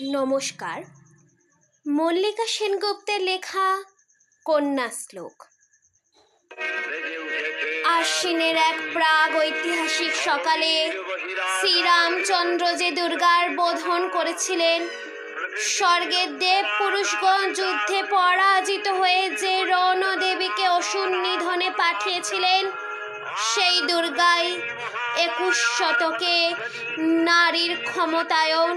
নমস্কার। মল্লিকা সেনগুপ্তের লেখা কন্যা শ্লোক। আশ্বিনের এক প্রাগ ঐতিহাসিক সকালে শ্রীরামচন্দ্র যে দুর্গার বোধন করেছিলেন, স্বর্গের দেব পুরুষগণ যুদ্ধে পরাজিত হয়ে যে রণদেবীকে অসুর নিধনে পাঠিয়েছিলেন, সেই দুর্গাই একুশ শতকে নারীর ক্ষমতায়ন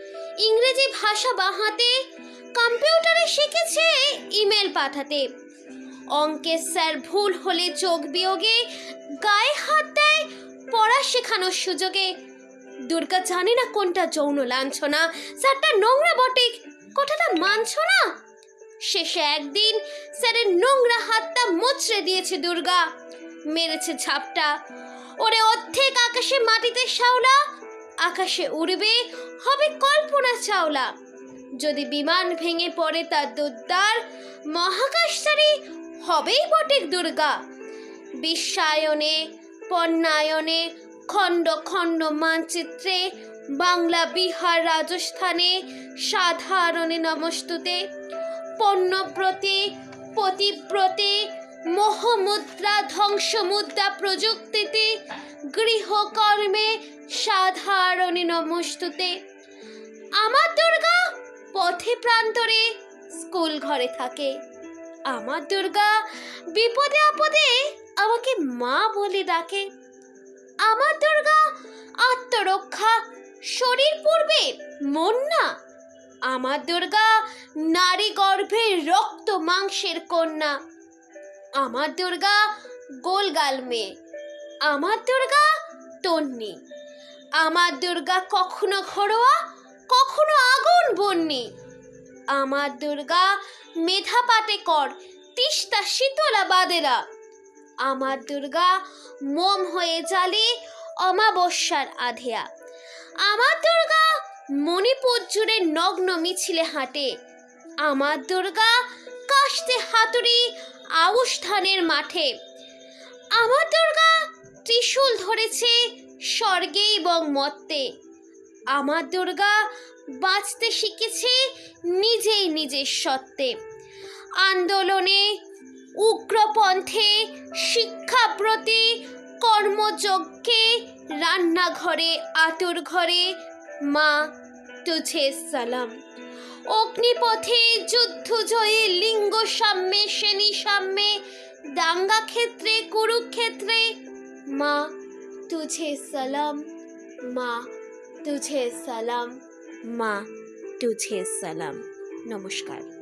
ইংরেজি ভাষা বাহাতে কম্পিউটারে শিখেছে ইমেল পাঠাতে। অঙ্কের স্যার ভুল হলে চোখ বিয়োগে গায়ে হাত দেয় পড়া শেখানোর সুযোগে। দুর্গা জানে না কোনটা যৌন লাঞ্ছনা, স্যারটা নোংরা বটে কথাটা মানছ না? শেষে একদিন স্যারের নোংরা হাতটা মোচড়ে দিয়েছে দুর্গা। মেরেছে ঝাপটা। ওরে অর্ধেক আকাশে মাটিতে শাওলা আকাশে উড়বে, হবে কল্পনা চাওলা। যদি বিমান ভেঙে পড়ে তার দুদ্দার মহাকাশচারী হবেই বটেক দুর্গা। বিশ্বায়নে, পণ্যায়নে, খণ্ড খণ্ড মানচিত্রে, বাংলা, বিহার, রাজস্থানে, সাধারণে নমস্তুতে পণ্যব্রতে পতিব্রতে মোহমুদ্রা ধ্বংসমুদ্রা প্রযুক্তিতে, গৃহকর্মে সাধারণে নমস্তুতে। আমার দুর্গা পথে প্রান্তরে স্কুল ঘরে থাকে। আমার দুর্গা বিপদে আপদে আমাকে মা বলে ডাকে। আমার দুর্গা আত্মরক্ষা শরীর পূর্বে মন না। আমার দুর্গা নারী গর্ভের রক্ত মাংসের কন্যা। আমার দুর্গা গোলগাল মেয়ে, আমার দুর্গা তন্নি, আমার দুর্গা কখনো ঘরোয়া, কখনো আগুন বন্যি আমার দুর্গা মেধা পাতে কর, তিস্তা শীতলা বাদেরা, আমার দুর্গা মোম হয়ে জালে অমাবস্যার আধেয়া, আমার দুর্গা মণিপুর জুড়ে নগ্ন মিছিলে হাঁটে, আমার দুর্গা কাশতে হাতুড়ি আউশ ধানের মাঠে। আমার দুর্গা ত্রিশূল ধরেছে স্বর্গে এবং মত্তে আমার দুর্গা বাঁচতে শিখেছে নিজেই নিজের সত্ত্বে। আন্দোলনে উগ্রপন্থে শিক্ষাব্রতে কর্মযজ্ঞে, রান্নাঘরে আতুর ঘরে মা, তুঝে সালাম। অগ্নিপথে যুদ্ধ জয়ে লিঙ্গ সাম্যে, শ্রেণি সাম্যে, দাঙ্গা ক্ষেত্রে, কুরুক্ষেত্রে। মা, তুঝে সালাম। মা, তুঝে সালাম। মা, তুঝে সালাম। নমস্কার।